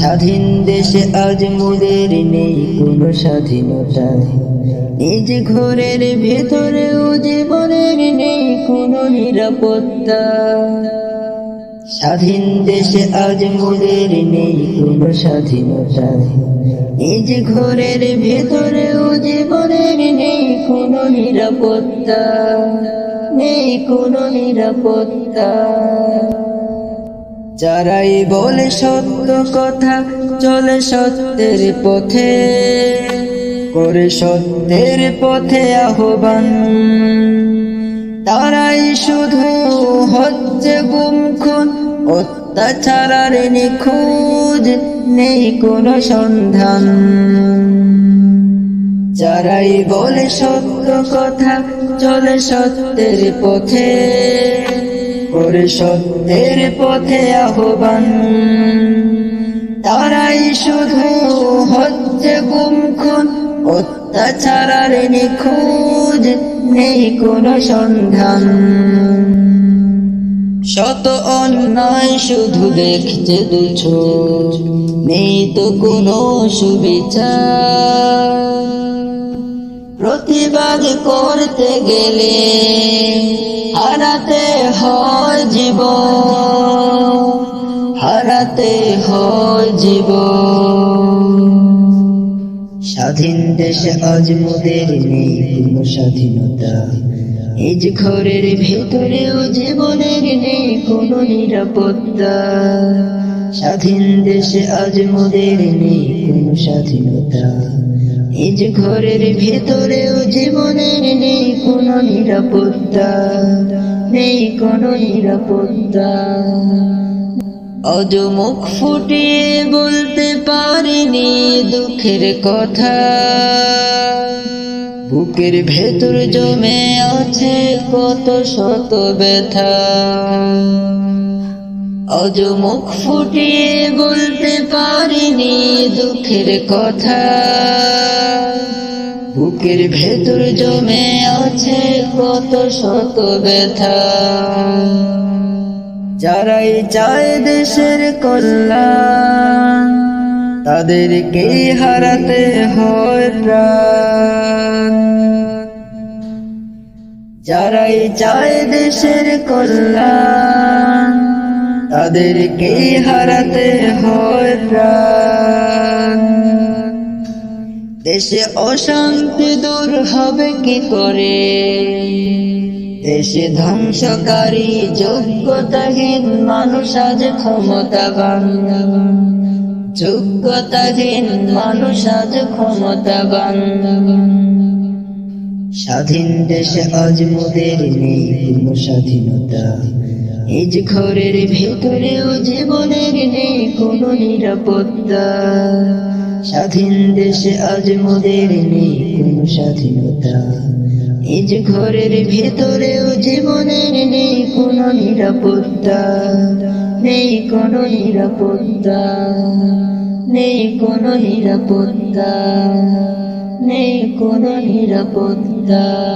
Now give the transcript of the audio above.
স্বাধীন দেশে আজ মোদের নেই কোনো স্বাধীনতা। নিজ ঘরের ভেতরেও জীবনের নেই কোনো নিরাপত্তা। স্বাধীন দেশে আজ মোদের নেই কোনো স্বাধীনতা। নিজ ঘরের ভেতরেও জীবনের নেই কোনো নিরাপত্তা। নেই কোনো নিরাপত্তা। যারাই বলে সত্য কথা, চলে সত্যের পথে। করে সত্যের পথে আহ্বান। তারাই শুধু হচ্ছে গুম খুন অত্যাচার নিখোঁজ, নেই কোনো সন্ধান। যারাই বলে সত্য কথা, চলে সত্যের পথে। করে সত্যের পথে আহ্বান। তারাই শুধু হচ্ছে গুম খুন অত্যাচার আর নিখোঁজ নেই কোনো সন্ধান। শত অন্যায় শুধু দেখছে দু চোখ নেই তো কোনো সুবিচার। প্রতিবাদ করতে গেলে হারাতে হয় জীব হারাতে হয় জীব স্বাধীন দেশে আজ মোদের নেই কোনো স্বাধীনতা। নিজ ঘরের ভেতরেও জীবনের নেই কোনো নিরাপত্তা। স্বাধীন দেশে আজ মোদের নেই কোনো স্বাধীনতা। নিজ ঘরের ভেতরেও জীবনের নেই কোনো নিরাপত্তা, নেই কোনো নিরাপত্তা। অজ মুখ ফুটিয়ে বলতে পারিনি দুঃখের কথা। বুকের ভেতর জমে আছে কত শত ব্যথা। অজ মুখ ফুটিয়ে বলতে পারিনি দুঃখের কথা। বুকের ভেতর জমে আছে কত শত ব্যথা। যারাই চায় দেশের কল্যাণ, তাদেরকে হারাতে হয় যারাই চায় দেশের কল্যাণ তাদেরকে হারাতে হয় প্রাণ। দেশে অশান্তি দূর হবে কি করে? দেশে ধ্বংসকারী, যোগ্যতাহীন মানুষ আজ ক্ষমতাবান। যোগ্যতাহীন মানুষ আজ ক্ষমতাবান। স্বাধীন দেশে আজ মোদের নেই স্বাধীনতা। নিজ ঘরের ভেতরেও জীবনের নেই কোনো নিরাপত্তা। স্বাধীন দেশে আজ মোদের নেই কোনো স্বাধীনতা। নিজ ঘরের ভেতরেও জীবনের নেই কোনো নিরাপত্তা। নেই কোনো নিরাপত্তা। নেই কোনো নিরাপত্তা। নেই কোনো নিরাপত্তা।